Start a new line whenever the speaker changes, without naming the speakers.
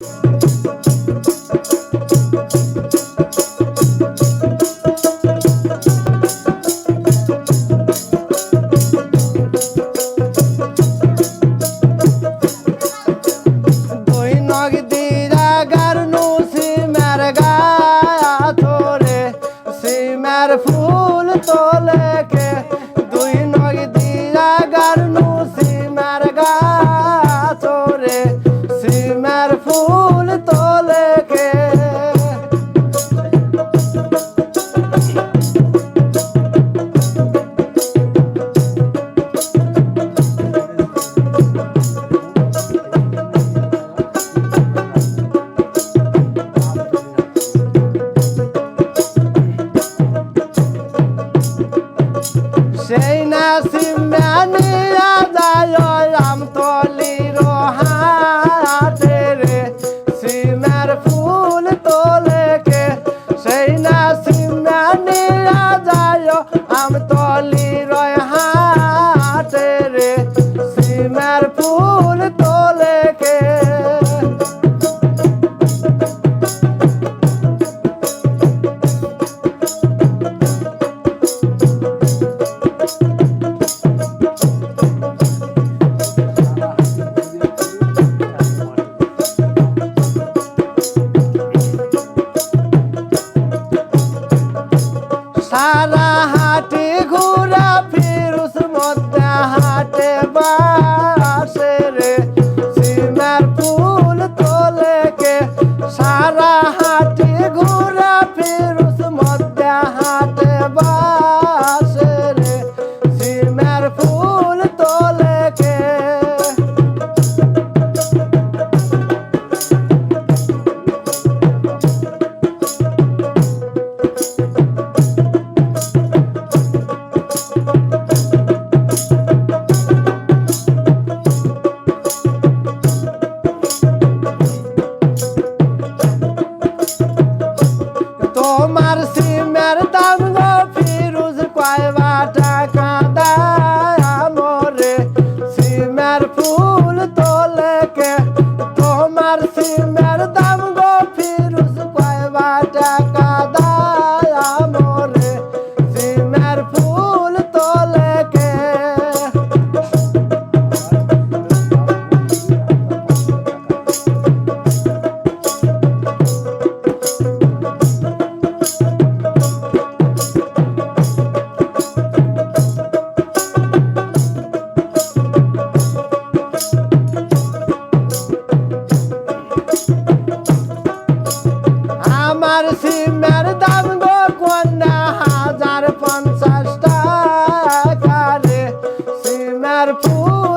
Música সারা সিমের আর সিমের দাম গো কন্যা হাজার পঞ্চাশ টাকা রে। সিমের ফুল